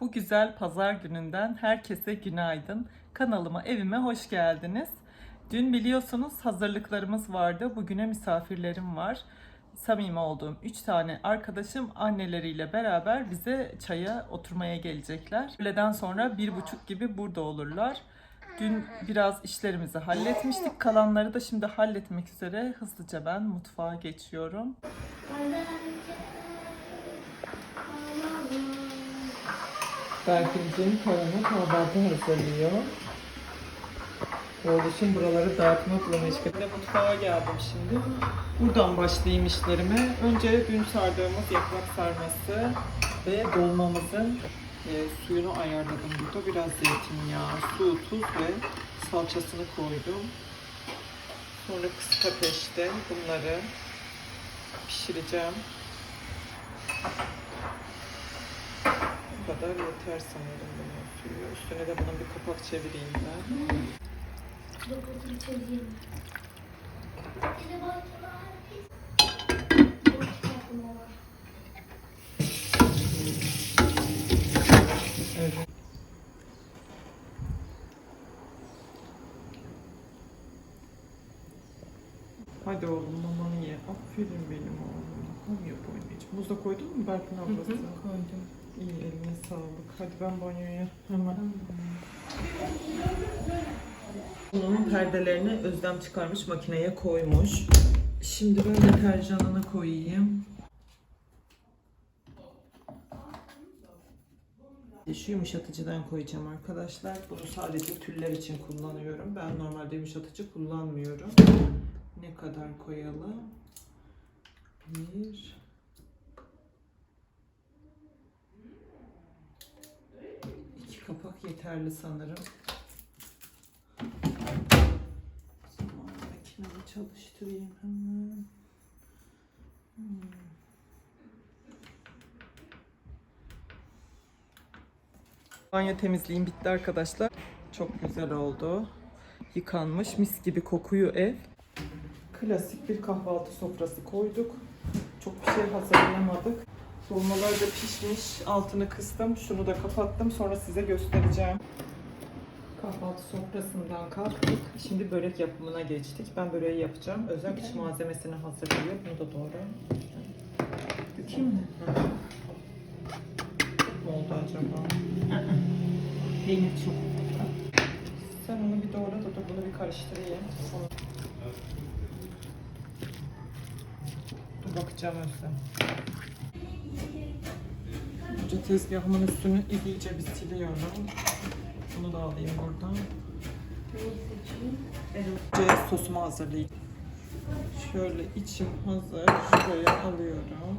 Bu güzel pazar gününden herkese günaydın. Kanalıma, evime hoş geldiniz. Dün biliyorsunuz hazırlıklarımız vardı. Bugüne misafirlerim var. Samimi olduğum 3 tane arkadaşım anneleriyle beraber bize çaya oturmaya gelecekler. Öğleden sonra bir buçuk gibi burada olurlar. Dün biraz işlerimizi halletmiştik. Kalanları da şimdi halletmek üzere hızlıca ben mutfağa geçiyorum. Berkin'cim karına kahvaltı hazırlıyor. Oğluşum buraları dağıtmakla meşgul. Ben mutfağa geldim şimdi. Buradan başlayayım işlerime. Önce dün sardığımız yaprak sarması ve dolmamızın e, suyunu ayarladım burada. Biraz zeytinyağı, su, tuz ve salçasını koydum. Sonra kısık ateşte bunları pişireceğim. Bu kadar yeter sanırım bunun suyu. Üstüne de bunun bir kapak çevireyim ben. Evet. Hadi oğlum mamanı ye. Aferin benim oğlum. Hadi yap anneciğim. Buzda koydun mu Berkin ablası? Koydum. İyi eline sağlık. Hadi ben banyoya hemen. Bunun perdelerini Özlem çıkarmış makineye koymuş. Şimdi ben deterjanını koyayım. Şu yumuşatıcıdan koyacağım arkadaşlar. Bunu sadece tüller için kullanıyorum. Ben normalde yumuşatıcı kullanmıyorum. Ne kadar koyalım? Bir, İki kapak yeterli sanırım. Zaman makineyi çalıştırayım hemen. Hmm. Banyo temizliğim bitti arkadaşlar. Çok güzel oldu. Yıkanmış mis gibi kokuyor ev. Klasik bir kahvaltı sofrası koyduk. Çok bir şey hazırlayamadık. Dolmalar da pişmiş. Altını kıstım. Şunu da kapattım. Sonra size göstereceğim. Kahvaltı sofrasından kalktık. Şimdi börek yapımına geçtik. Ben böreği yapacağım. Özel iç malzemesini hazırlıyor. Bunu da doğru. Dökeyim mi? Mu oldu acaba? Peynir çok. Sen onu bir doğra da bunu bir karıştırayım. Sonra... Dur bakacağım Özlem. Önce tezgahımın üstünü iyice bir siliyorum. Bunu da alayım buradan. Önce sosumu hazırlayayım. Şöyle içim hazır. Şuraya alıyorum.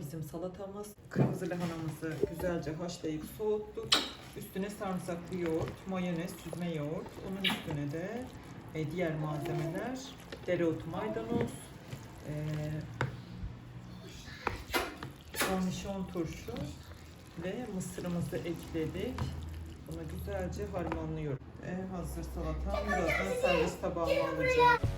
Bizim salatamız. Kırmızı lahanamızı güzelce haşlayıp soğuttuk. Üstüne sarımsaklı yoğurt, mayonez, süzme yoğurt. Onun üstüne de e, diğer malzemeler, dereotu, maydanoz, e, kornişon turşu ve mısırımızı ekledik. Bunu güzelce harmanlıyorum. E, hazır salatam. Birazdan servis tabağıma alacağım.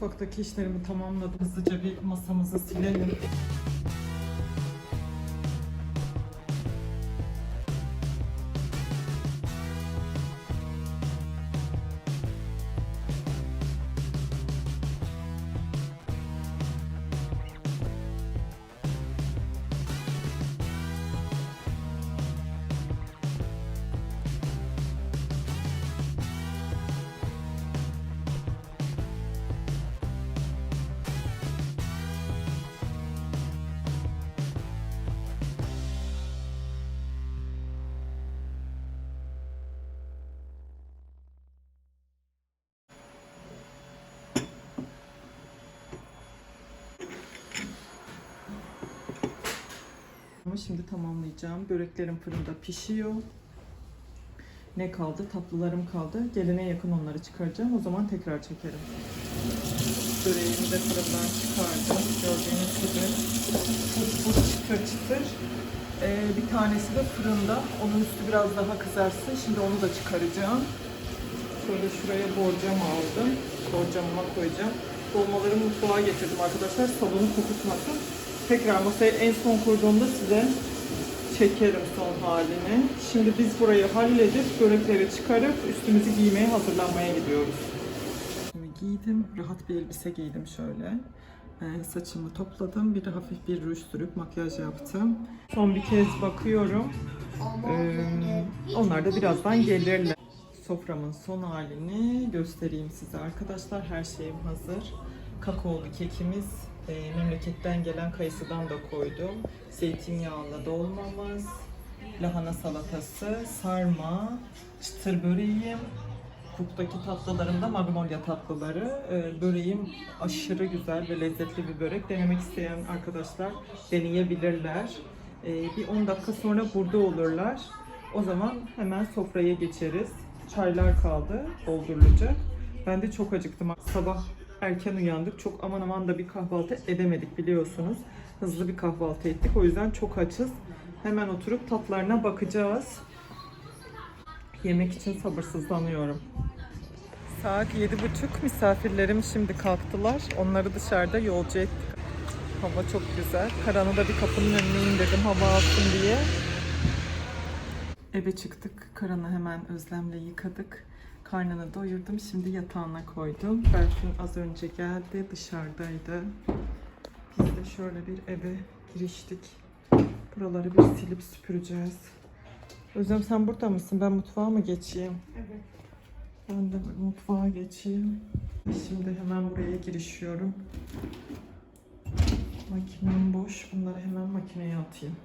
Mutfaktaki işlerimi tamamladım. Hızlıca bir masamızı silelim. Ama şimdi tamamlayacağım. Böreklerim fırında pişiyor. Ne kaldı? Tatlılarım kaldı. Gelene yakın onları çıkaracağım. O zaman tekrar çekerim. Böreğimi de fırından çıkardım. Gördüğünüz gibi pus pus çıtır çıtır. Ee, bir tanesi de fırında. Onun üstü biraz daha kızarsın. Şimdi onu da çıkaracağım. Şöyle şuraya borcam aldım. Borcamıma koyacağım. Dolmaları mutfağa getirdim arkadaşlar. Salonu kokutmasın. Tekrar masaya en son koyduğumda size çekerim son halini. Şimdi biz burayı halledip börekleri çıkarıp üstümüzü giymeye hazırlanmaya gidiyoruz. Şimdi giydim. Rahat bir elbise giydim şöyle. Ee, saçımı topladım. Bir de hafif bir ruj sürüp makyaj yaptım. Son bir kez bakıyorum. Ee, onlar da birazdan gelirler. Soframın son halini göstereyim size arkadaşlar. Her şeyim hazır. Kakaolu kekimiz, e, memleketten gelen kayısıdan da koydum. Zeytinyağlı dolmamız, lahana salatası, sarma, çıtır böreğim, Cook'taki tatlılarımda magnolia tatlıları. Ee, böreğim aşırı güzel ve lezzetli bir börek. Denemek isteyen arkadaşlar deneyebilirler. Ee, bir 10 dakika sonra burada olurlar. O zaman hemen sofraya geçeriz. Çaylar kaldı doldurulacak. Ben de çok acıktım. Sabah erken uyandık. Çok aman aman da bir kahvaltı edemedik biliyorsunuz. Hızlı bir kahvaltı ettik. O yüzden çok açız. Hemen oturup tatlarına bakacağız. Yemek için sabırsızlanıyorum. Saat yedi buçuk. Misafirlerim şimdi kalktılar. Onları dışarıda yolcu ettik. Hava çok güzel. Karanı da bir kapının önüne indirdim hava alsın diye. Eve çıktık. Karanı hemen özlemle yıkadık. Karnını doyurdum. Şimdi yatağına koydum. Berfin az önce geldi. Dışarıdaydı. Biz de şöyle bir eve giriştik. Buraları bir silip süpüreceğiz. Özlem sen burada mısın? Ben mutfağa mı geçeyim? Evet. Ben de mutfağa geçeyim. Şimdi hemen buraya girişiyorum. Makinem boş. Bunları hemen makineye atayım.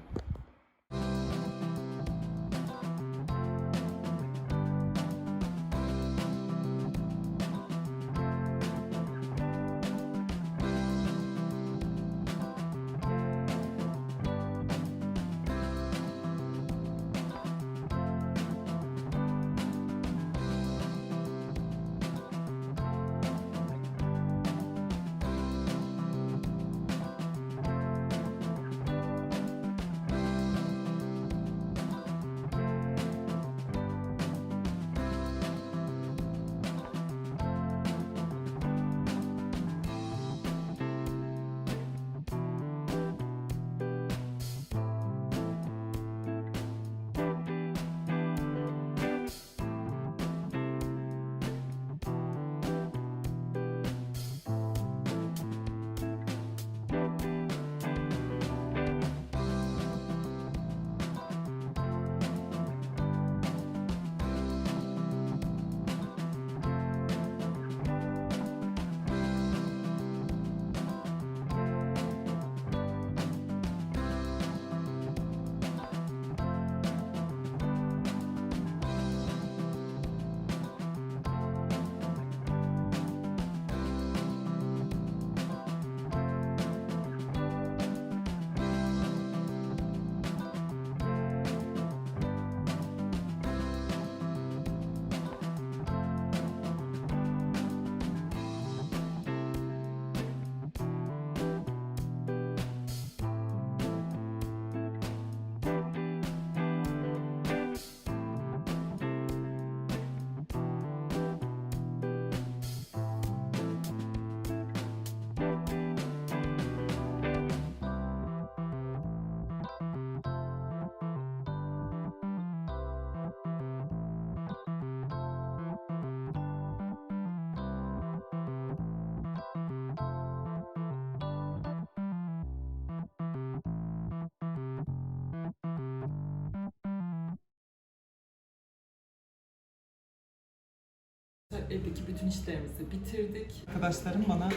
Evdeki bütün işlerimizi bitirdik. Arkadaşlarım bana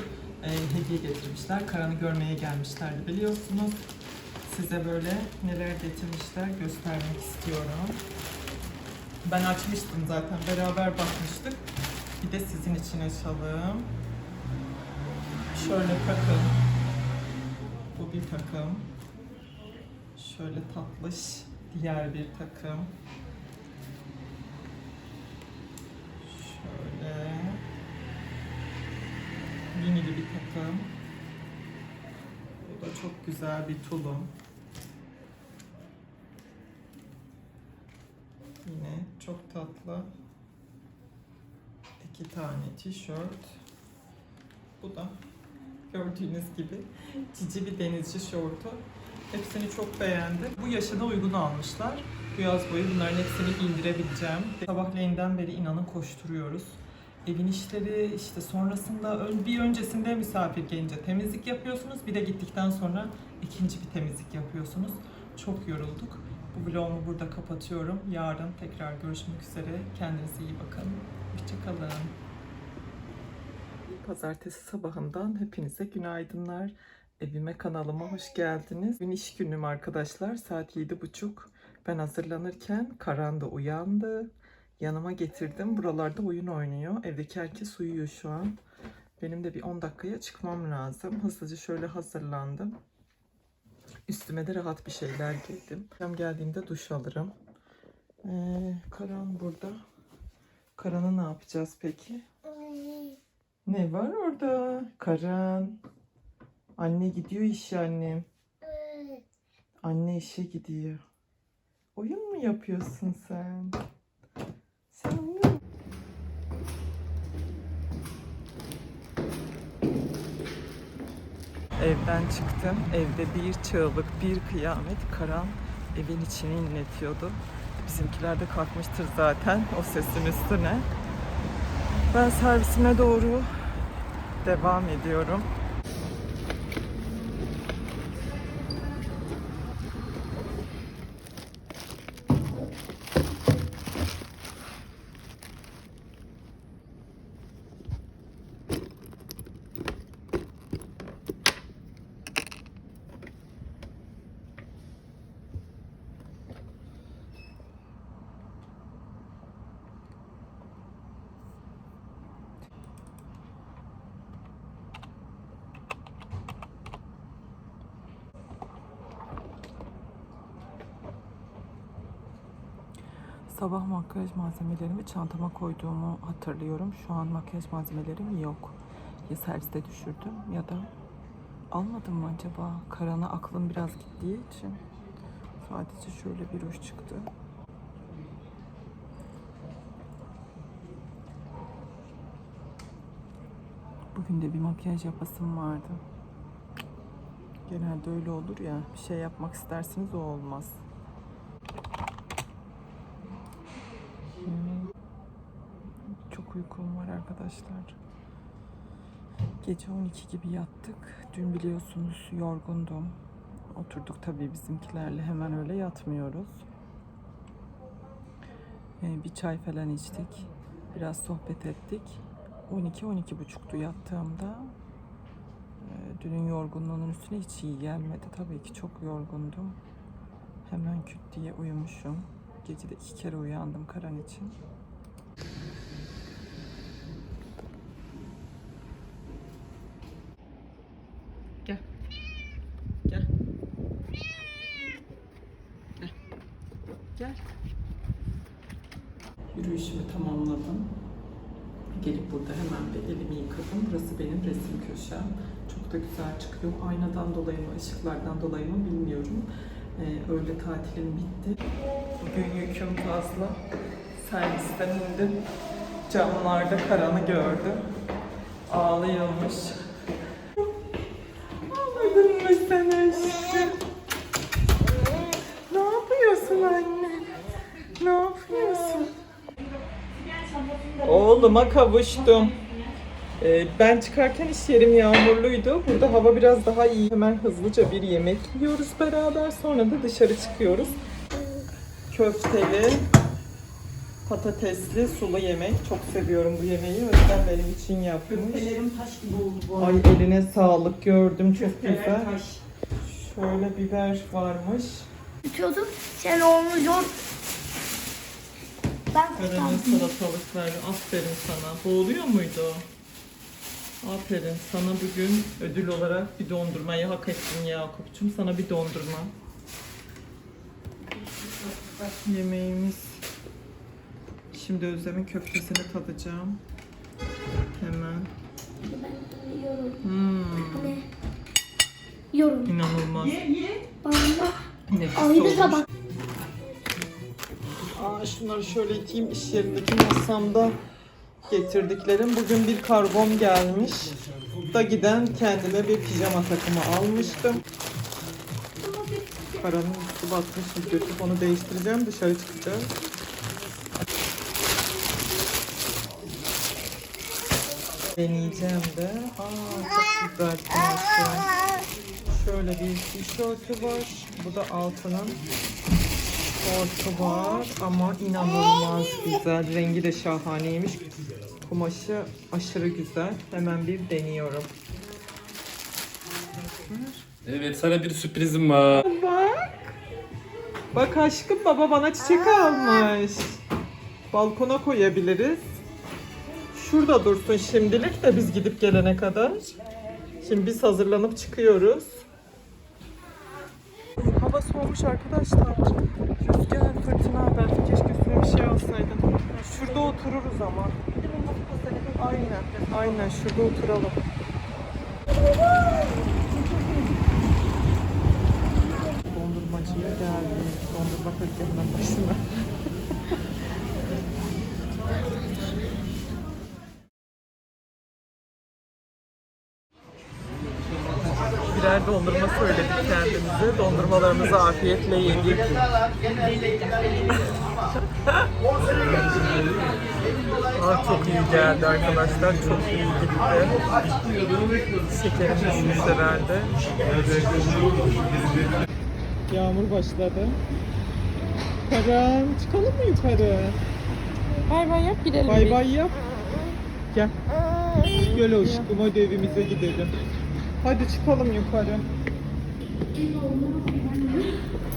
e, hediye getirmişler. Karan'ı görmeye gelmişlerdi biliyorsunuz. Size böyle neler getirmişler göstermek istiyorum. Ben açmıştım zaten. Beraber bakmıştık. Bir de sizin için açalım. Şöyle takım. Bu bir takım. Şöyle tatlış diğer bir takım. Şöyle minili bir takım. Bu da çok güzel bir tulum. Yine çok tatlı iki tane tişört. Bu da gördüğünüz gibi cici bir denizci şortu. Hepsini çok beğendim. Bu yaşa da uygun almışlar. Bu yaz boyu bunların hepsini giydirebileceğim. Sabahleyinden beri inanın koşturuyoruz. Evin işleri işte sonrasında bir öncesinde misafir gelince temizlik yapıyorsunuz. Bir de gittikten sonra ikinci bir temizlik yapıyorsunuz. Çok yorulduk. Bu vlogumu burada kapatıyorum. Yarın tekrar görüşmek üzere. Kendinize iyi bakın. Hoşçakalın. Pazartesi sabahından hepinize günaydınlar. Evime kanalıma hoş geldiniz. Bugün iş günüm arkadaşlar. Saat yedi buçuk. Ben hazırlanırken Karan da uyandı. Yanıma getirdim. Buralarda oyun oynuyor. Evdeki herkes uyuyor şu an. Benim de bir 10 dakikaya çıkmam lazım. Hızlıca şöyle hazırlandım. Üstüme de rahat bir şeyler giydim. Akşam geldiğimde duş alırım. Ee, Karan burada. Karan'ı ne yapacağız peki? Ne var orada? Karan. Anne gidiyor işe annem. Anne işe gidiyor. Oyun mu yapıyorsun sen? Evden çıktım. Evde bir çığlık, bir kıyamet. Karan evin içini inletiyordu. Bizimkiler de kalkmıştır zaten o sesin üstüne. Ben servisime doğru devam ediyorum. Sabah makyaj malzemelerimi çantama koyduğumu hatırlıyorum. Şu an makyaj malzemelerim yok. Ya serviste düşürdüm ya da almadım mı acaba? Karana aklım biraz gittiği için. Sadece şöyle bir ruj çıktı. Bugün de bir makyaj yapasım vardı. Genelde öyle olur ya. Bir şey yapmak istersiniz o olmaz. Hmm. Çok uykum var arkadaşlar. Gece 12 gibi yattık. Dün biliyorsunuz yorgundum. Oturduk tabii bizimkilerle hemen öyle yatmıyoruz. Ee, bir çay falan içtik. Biraz sohbet ettik. 12 buçuktu yattığımda. Ee, dünün yorgunluğunun üstüne hiç iyi gelmedi. Tabii ki çok yorgundum. Hemen küt diye uyumuşum. Gece de iki kere uyandım Karan için. Gel. Yürüyüşümü tamamladım. Gelip burada hemen bir elimi yıkadım. Burası benim resim köşem. Çok da güzel çıkıyor. Aynadan dolayı mı, ışıklardan dolayı mı bilmiyorum. Ee, öğle tatilim bitti. Bugün yüküm fazla. Servisten indim. Camlarda karanı gördüm. Ağlıyormuş. Oğluma kavuştum. Ee, ben çıkarken iş yerim yağmurluydu. Burada hava biraz daha iyi. Hemen hızlıca bir yemek yiyoruz beraber. Sonra da dışarı çıkıyoruz. Köfteli Patatesli sulu yemek. Çok seviyorum bu yemeği. O yüzden benim için yapmış. Köftelerim taş gibi oldu bu Ay eline sağlık gördüm çok Köfteler güzel. taş. Şöyle biber varmış. Tutuyordum. Sen olmuyor. Ben Karanın salatalıkları. Aferin sana. Boğuluyor muydu? Aferin. Sana bugün ödül olarak bir dondurmayı hak ettin Yakup'cum. Sana bir dondurma. Yemeğimiz. Şimdi Özlem'in köftesini tadacağım. Hemen. Yorum. Hmm, Ne? Yorum. inanılmaz. Ye ye. Bana Nefis olmuş. tabak. Aa, şunları şöyle iteyim iş yerindeki masamda getirdiklerim. Bugün bir kargom gelmiş. Da giden kendime bir pijama takımı almıştım. Paranın üstü batmış. Götürüp onu değiştireceğim. Dışarı çıkacağız. Deneyeceğim de. Aa, çok güzel. Şöyle bir tişörtü var. Bu da altının şortu var ama inanılmaz güzel. Rengi de şahaneymiş. Kumaşı aşırı güzel. Hemen bir deniyorum. Evet sana bir sürprizim var. Bak. Bak aşkım baba bana çiçek almış. Balkona koyabiliriz. Şurada dursun şimdilik de biz gidip gelene kadar. Şimdi biz hazırlanıp çıkıyoruz. Soğumuş arkadaşlar. Rüzgar, fırtına. Belki keşke üstüne bir şey alsaydın. Şurada otururuz ama. Aynen. Aynen şurada oturalım. Dondurmacıya geldik. Dondurma tezgahının başına. Söyledik kendimize. Dondurmalarımızı afiyetle yedik. Aa, çok iyi geldi arkadaşlar. Çok iyi gitti. Şekerim düşmüş herhalde. Yağmur başladı. Karan çıkalım mı yukarı? Bay bay yap gidelim. Bay bay yap. Gel. Gel aşkım hadi evimize gidelim. Hadi çıkalım yukarı.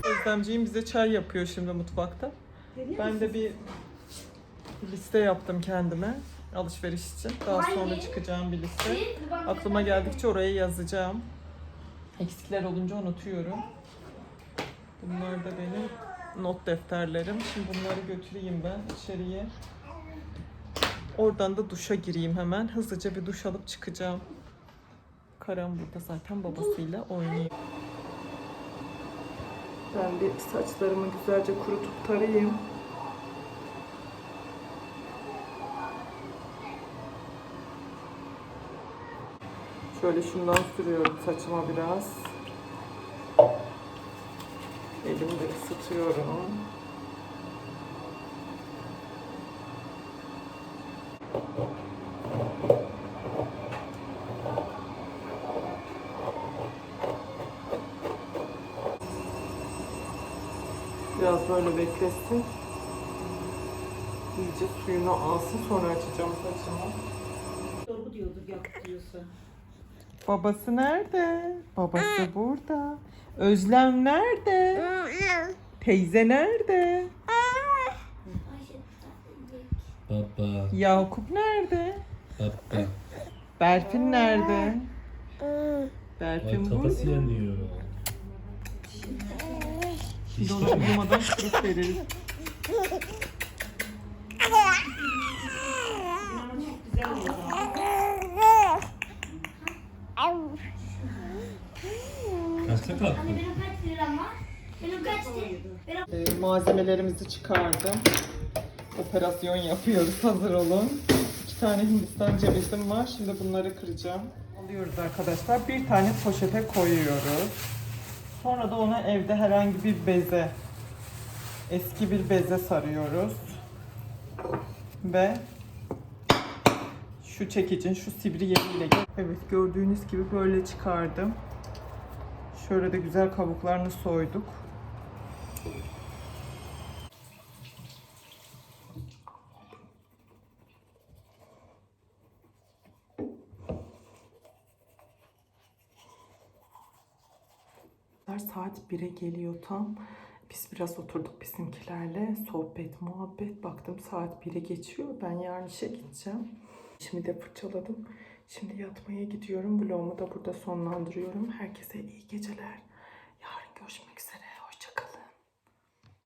Özlemciğim bize çay yapıyor şimdi mutfakta. Ben de bir liste yaptım kendime alışveriş için. Daha sonra çıkacağım bir liste. Aklıma geldikçe oraya yazacağım. Eksikler olunca unutuyorum. Bunlar da benim not defterlerim. Şimdi bunları götüreyim ben içeriye. Oradan da duşa gireyim hemen. Hızlıca bir duş alıp çıkacağım. Karan burada zaten babasıyla oynuyor. Ben bir saçlarımı güzelce kurutup tarayayım. Şöyle şundan sürüyorum saçıma biraz. Elimde ısıtıyorum. Böyle beklesin. İyice suyunu alsın sonra açacağım saçımı. Doğru diyordur yap diyorsa. Babası nerede? Babası burada. Özlem nerede? Teyze nerede? Baba, Yakup nerede? baba. Berfin nerede? Ay Berfin kafası burada. yanıyor. Uyumadan şurup veririz. Kaçta? Ee, malzemelerimizi çıkardım. Operasyon yapıyoruz. Hazır olun. İki tane Hindistan cevizim var. Şimdi bunları kıracağım. Alıyoruz arkadaşlar. Bir tane poşete koyuyoruz. Sonra da onu evde herhangi bir beze, eski bir beze sarıyoruz. Ve şu çekicin şu sivri yeriyle evet gördüğünüz gibi böyle çıkardım. Şöyle de güzel kabuklarını soyduk. arkadaşlar. Saat 1'e geliyor tam. Biz biraz oturduk bizimkilerle. Sohbet, muhabbet. Baktım saat 1'e geçiyor. Ben yarın işe gideceğim. Şimdi de fırçaladım. Şimdi yatmaya gidiyorum. Vlogumu da burada sonlandırıyorum. Herkese iyi geceler.